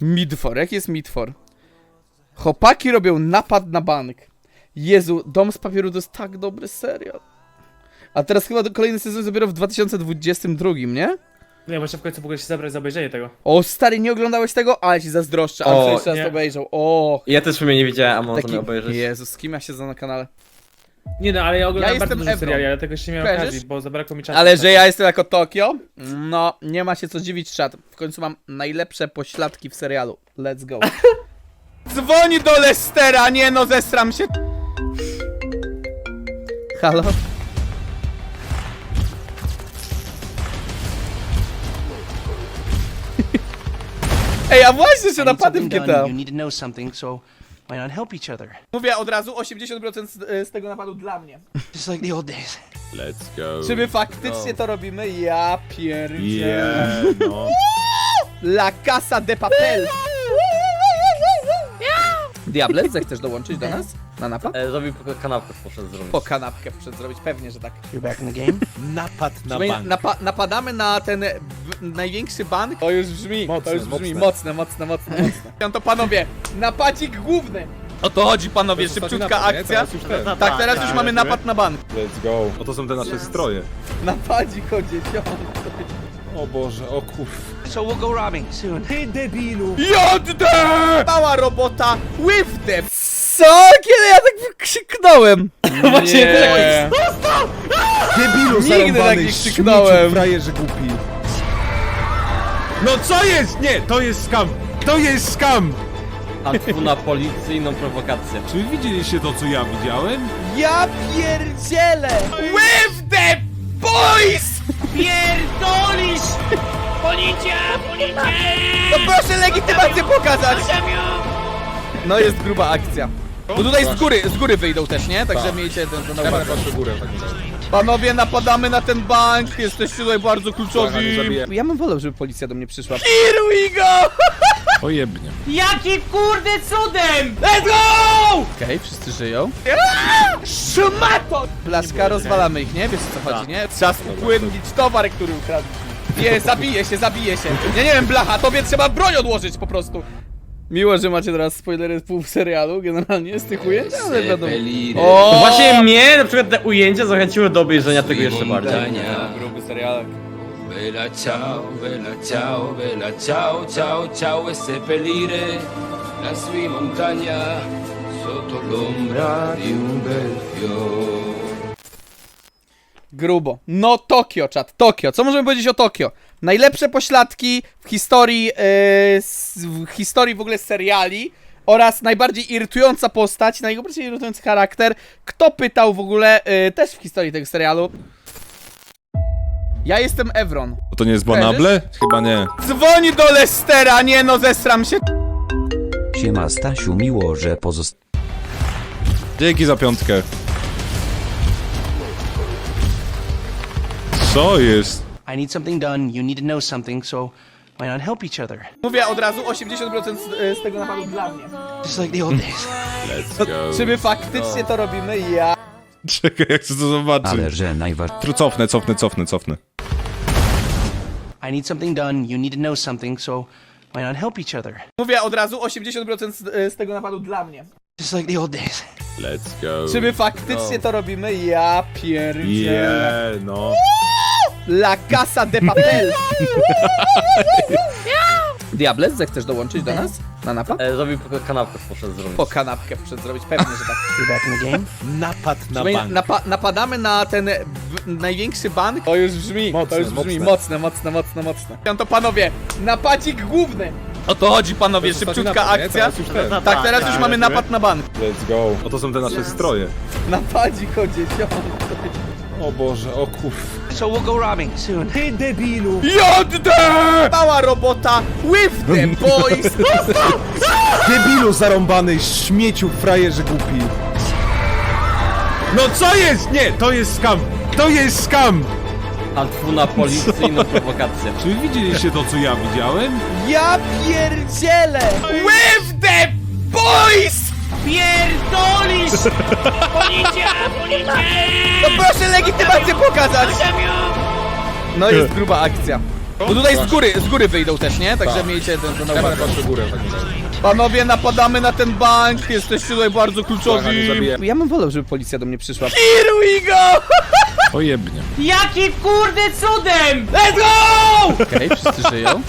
Midfor, jak jest Midfor? Chłopaki robią napad na bank. Jezu, Dom z papieru to jest tak dobry serial. A teraz chyba do- kolejny sezon dopiero w 2022, nie? Nie, właśnie w końcu mogę się zabrać za obejrzenie tego. O, stary, nie oglądałeś tego? Ale ci zazdroszczę, ale O, co jeszcze raz nie. to obejrzał. O, Ja też w sumie nie widziałem, a można taki... mnie obejrzeć. Jezus, z kim ja siedzę na kanale? Nie no, ale ja oglądam Ja bardzo jestem dużo seriali, ale tego jeszcze nie miałem Kojarzysz? okazji, bo zabrakło mi czasu. Ale że ja jestem jako Tokio? No, nie ma się co dziwić, czat. W końcu mam najlepsze pośladki w serialu. Let's go. Dzwoni do Lestera, nie no, zesram się. Halo? Ej, a właśnie się napady w something GTA. done, you need to know something, so why not help each other? Mówię od razu, 80% z, z tego napadu dla mnie. Just like the old days. Let's go. Czy my faktycznie to robimy? Ja pierdzielę. Yeah, no. La Casa de Papel. Diable, zechcesz dołączyć do nas? Na napad? E, zrobił po- kanapkę, poszedł zrobić. Po kanapkę przed zrobić, pewnie, że tak. You're back in the game? Napad na Czyli bank. napa napadamy na ten w- największy bank. To już brzmi, to Mocne, już brzmi mocne. mocne, mocne, mocne. No to panowie, napadzik główny. O to chodzi panowie, To jest szybciutka ostatni napad, nie? akcja. Teraz już ten. Tak, teraz już mamy napad na bank. Let's go. Oto są te nasze stroje. Napadzik o dzieciątko. O Boże, o kurw. So we'll go robbing soon. JD! Mała robota with them. Co? Kiedy ja tak krzyknąłem? Właśnie Nie. Debilu Nigdy tak nie krzyknąłem. frajerze głupi. No co jest? Nie, to jest skam. To jest skam. Antwu na policyjną prowokację. Czy widzieliście to, co ja widziałem? Ja pierdzielę! With the boys! Pierdolisz! Policja! Policja! No proszę legitymację pokazać! No jest gruba akcja. Bo tutaj z góry, z góry wyjdą też, nie? Także miejcie ten to na Ja uwadze. patrzę górę tak Panowie, napadamy na ten bank, jesteście tutaj bardzo kluczowi. nie zabiję. Ja bym wolał, żeby policja do mnie przyszła. Here we go! Pojebnie. Jaki kurde cudem! Let's go! Okej, wszyscy żyją. Szmato! Blaszka, rozwalamy ich, nie? Wiesz o co chodzi, nie? Czas upłynnić towar, który ukradliśmy. Nie, zabije się, zabije się. Ja nie wiem, blacha, tobie trzeba broń odłożyć po prostu. Miło, że macie teraz spoilery pół serialu, generalnie z tych ujęć, ale wiadomo. O! Właśnie mnie na przykład te ujęcia zachęciły do obejrzenia tego jeszcze bardziej. Gruby serialek. Bella ciao, bella ciao, bella ciao, ciao, ciao e seppellire la sua montagna sotto l'ombra di un bel fiore. Grubo. No Tokio, czat, Tokio. Co możemy powiedzieć o Tokio? Najlepsze pośladki w historii, yy, w historii w ogóle seriali oraz najbardziej irytująca postać, najbardziej irytujący charakter. Kto pytał w ogóle yy, też w historii tego serialu? Ja jestem Evron. To nie jest Bonable? Chyba nie. Dzwoni do Lestera, nie no, zesram się. Siema Stasiu, miło, że pozost... Dzięki za piątkę. Co jest? I need something done, you need to know something, so why not help each other? Mówię od razu, 80% z, z tego napadu dla mnie. Just like the old days. Let's go. Czy my faktycznie to robimy? Ja. Czekaj, jak chcę to zobaczyć. Ale że najważniejsze... Tru, cofnę, cofnę, cofnę, cofnę. I need something done, you need to know something, so why not help each other? Mówię od razu, 80% z, z tego napadu dla mnie. Just like the old days. Let's go. Czy my faktycznie to robimy? Ja pierdzielę. Yeah, no. La Casa de Papel. Diable, zechcesz dołączyć do nas? Na napad? E, zrobił po- kanapkę, poszedł zrobić. Po kanapkę przed zrobić, pewnie, że tak. You're back in the game? Napad na bank. napa napadamy na ten w największy bank. To już brzmi, to Mocne, już brzmi mocne. mocne, mocne, mocne, mocne. No to panowie, napadzik główny. O to chodzi panowie, To szybciutka akcja. Teraz już ten. Tak, teraz już mamy napad na bank. Let's go. Oto są te nasze stroje. Napadzik o dzieciątko. O Boże, o kurw. So we'll go robbing soon. JD! Mała robota with them boys. Debilu zarąbany, śmieciu, frajerze głupi. No co jest? Nie, to jest skam. To jest skam. Antwu na policyjną prowokację. Czy widzieliście to, co ja widziałem? Ja pierdzielę! With the boys! Pierdolisz! Policja! Policja! No proszę legitymację pokazać! No jest gruba akcja. Bo tutaj z góry, z góry wyjdą też, nie? Także miejcie ten na uwadze. górę w takim razie. Panowie, napadamy na ten bank, jesteście tutaj bardzo nie kluczowi. zabiję. Ja bym wolał, żeby policja do mnie przyszła. Here we go! Ojebnie. Jaki kurde cudem! Let's go! Okej, wszyscy żyją.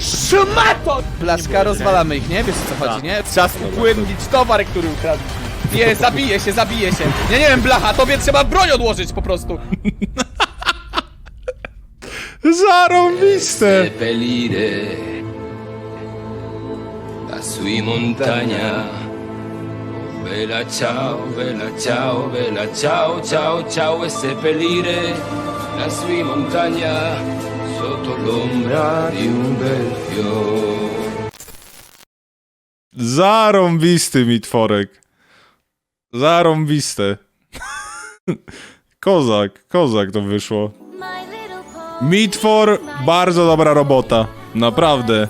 Szmato! Blaska, rozwalamy ich, nie? Wiesz o co chodzi, nie? Czas upłynnić towar, który ukradliśmy. Nie, zabije się, zabije się. Ja nie wiem, blacha, tobie trzeba broń odłożyć po prostu. Zarąbiste! seppellire la sua montagna. Oh, Bella ciao, bella ciao, bella ciao, ciao, ciao e seppellire la sua montagna sotto l'ombra di un bel fiore. Zarąbisty mi tworek. Zarąbiste. Kozak, kozak to wyszło. Mitwor, bardzo dobra robota. Naprawdę.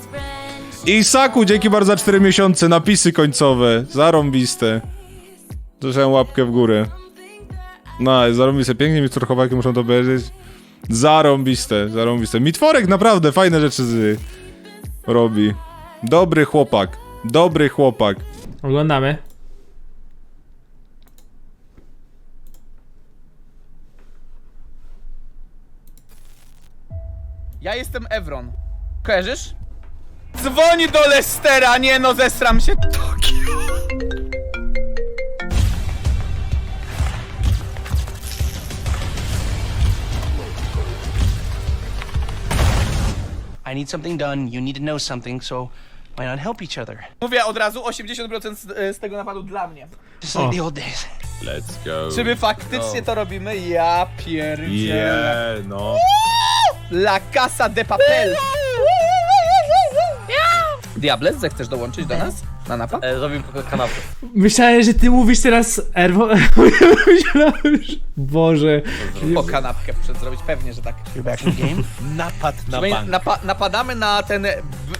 Isaku, dzięki bardzo za 4 miesiące. Napisy końcowe. Zarąbiste. Słyszałem łapkę w górę. No, zarąbiste. Pięknie mi chłopaki muszą to obejrzeć. Zarąbiste, zarąbiste. Mitworek naprawdę fajne rzeczy z... robi. Dobry chłopak. Dobry chłopak. Oglądamy. Ja jestem Evron. Kojarzysz? Dzwoni do Lestera, nie no, zesram się. Tokio. I need something done, you need to know something, so why not help each other? Mówię od razu, 80% z, e, z tego napadu dla mnie. Just like the old days. Let's go. Czy my faktycznie to robimy? Ja pierdzielę. Yeah, no. La Casa de Papel. Diables, zechcesz dołączyć do nas? Na napad? E, zrobił kanapę. Myślałem, że ty mówisz teraz Erwo... Myślałem, że... Boże. O kanapkę przed zrobić, pewnie, że tak. You're back in the game? My napa napa na ten b-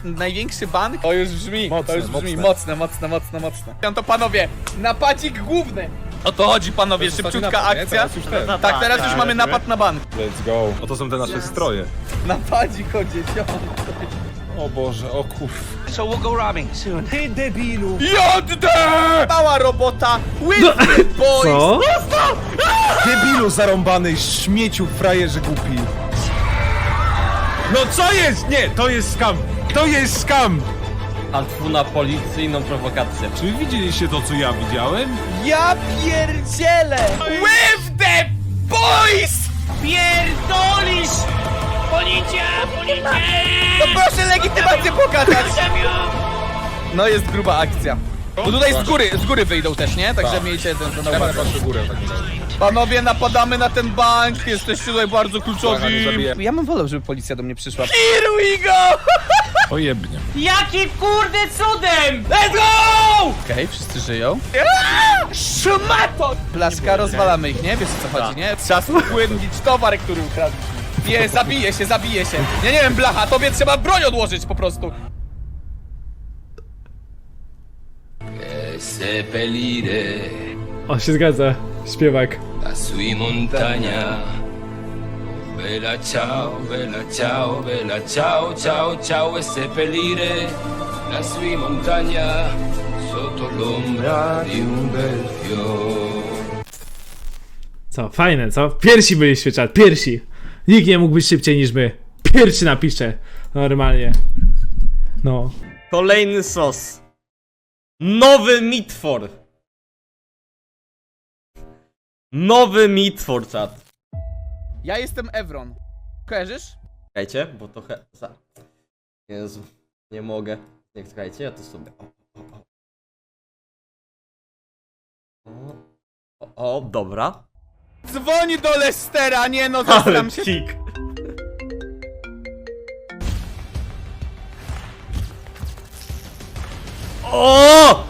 największy bank. To już brzmi, to już brzmi mocne, mocne, mocne, mocne. No to panowie, napadzik główny. O to chodzi panowie, szybciutka akcja. Teraz już ten. Tak, teraz już mamy napad na bank. Let's go. Oto są te nasze stroje. Napadzik o dzieciąt. O Boże, o kurw. So we'll go robbing soon. Joddę! Mała robota, with the boys. Co? Debilu zarąbany, śmieciu, frajerze głupi. No co jest? Nie, to jest skam. To jest skam. Alfu na policyjną prowokację. Czy widzieliście to, co ja widziałem? Ja pierdzielę! With the boys! Pierdolisz! Policja! Policja! No proszę legitymację pokazać! No jest gruba akcja. Bo tutaj z góry, z góry wyjdą też, nie? Także miejcie ten na uwadze. górę razie. Panowie, napadamy na ten bank, jesteście tutaj bardzo nie kluczowi. zabiję. Ja bym wolał, żeby policja do mnie przyszła. Here we go! Ojebnie. Jaki kurde cudem! Let's go! Okej, wszyscy żyją. Szmato! Blaska, rozwalamy ich, nie? Wiesz o co chodzi, nie? Czas upłynnić towar, który ukradliśmy. Nie, zabije się, zabije się. Ja nie wiem, blacha, tobie trzeba broń odłożyć po prostu. E O, się zgadza. Śpiewak. la sua montagna. Bella ciao, bella ciao, bella ciao, ciao, ciao e seppellire la sua montagna sotto l'ombra di un bel fiore. Co, fajne, co? Piersi byliśmy, czat, piersi. Nikt nie mógł być szybciej niż my. Pierwszy napiszę. Normalnie. No. Kolejny sos. Nowy mitwor. Nowy mitwor, czat. Ja jestem Evron. Kojarzysz? Czekajcie, bo trochę... Za... Jezu, nie mogę. Nie, czekajcie, ja to sobie... O, o, o. O, o, dobra. Dzwoni do Lestera, nie no, zastanawiam się. Cik. O!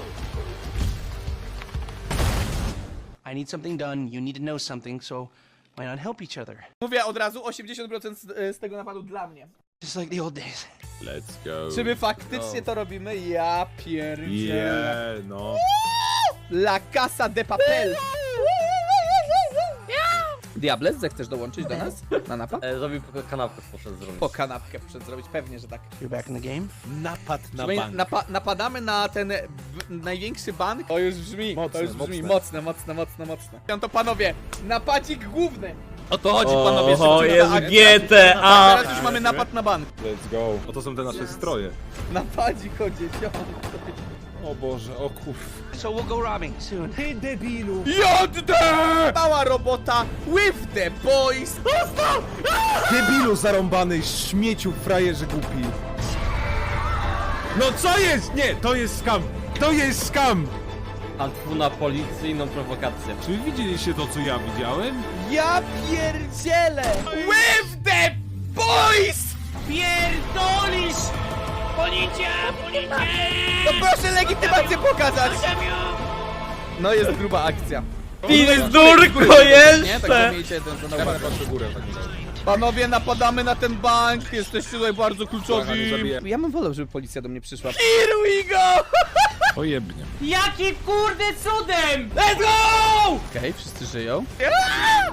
I need something done, you need to know something, so why not help each other? Mówię od razu, 80% z, e, z tego napadu dla mnie. Just like the old days. Let's go. Czy my faktycznie to robimy? Ja pierdzielę. Yeah, no. La Casa de Papel. Diables, zechcesz dołączyć do nas na napad? E, zrobił po- kanapkę poszedł zrobić. Po kanapkę przed zrobić, pewnie, że tak. You're back in the game? Napad na Słuchaj, bank. napa napadamy na ten w, największy bank. To już brzmi, to Mocne, już brzmi mocne. mocne, mocne, mocne, mocne. No to panowie, napadzik główny. O to chodzi O, panowie, o, szybciej na akcję. GTA! Teraz już mamy napad na bank. Let's go. Oto są te nasze stroje. Napadzik o dzieciątko. O Boże, o kur... So we'll go robbing soon. Ty debilu! JD! Mała robota with the boys. Debilu zarąbany, śmieciu, frajerze głupi. No co jest? Nie, to jest skam! To jest skam! Altfu na policyjną prowokację. Czy wy widzieliście to, co ja widziałem? Ja pierdzielę! With the boys! Pierdolisz! Policja! Policja! No proszę legitymację pokazać! No jest gruba akcja. Pizdurko Nie, tak jeszcze! miejcie ten za uwagę. Panowie, napadamy na ten bank, jesteście tutaj bardzo kluczowi. Ja bym wolał, żeby policja do mnie przyszła. Here we go! Ojebnie. Jaki kurde cudem! Let's go! Okej, wszyscy żyją.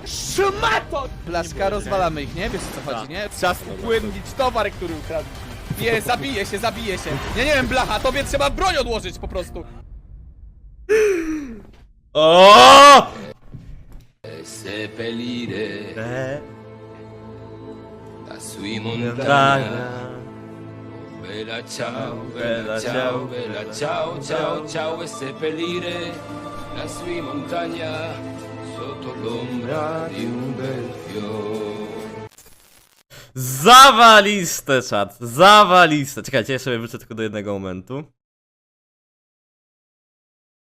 Szmato! Blaszka, rozwalamy ich, nie? Wiesz o co chodzi, nie? Czas upłynnić towar, który ukradliśmy. Nie, zabije się, zabije się. Ja nie wiem, blacha, tobie trzeba broń odłożyć po prostu. O! seppellire la sua montagna. Bella ciao, bella ciao, bella ciao, ciao, ciao e seppellire la sua montagna sotto l'ombra di un bel fiore. Zawaliste, czat. Zawaliste. Czekajcie, ja sobie wrócę tylko do jednego momentu.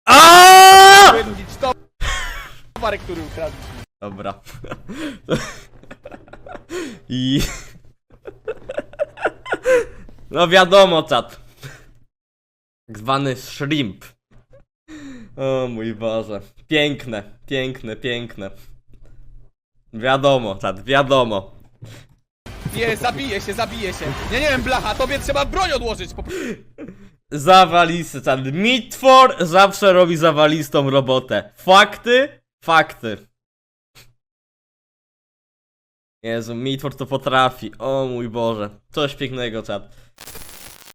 A! Upłynnić towar, który ukradliśmy. Dobra. I... No wiadomo, czat. Tak zwany shrimp. O mój Boże. Piękne, piękne, piękne. Wiadomo, czat, wiadomo. Nie, zabije się, zabije się. Ja nie wiem, blacha, tobie trzeba broń odłożyć po prostu. Zawalisty. Mitwor zawsze robi zawalistą robotę. Fakty? Fakty. Jezu, Mitwor to potrafi. O mój Boże. Coś pięknego, czat.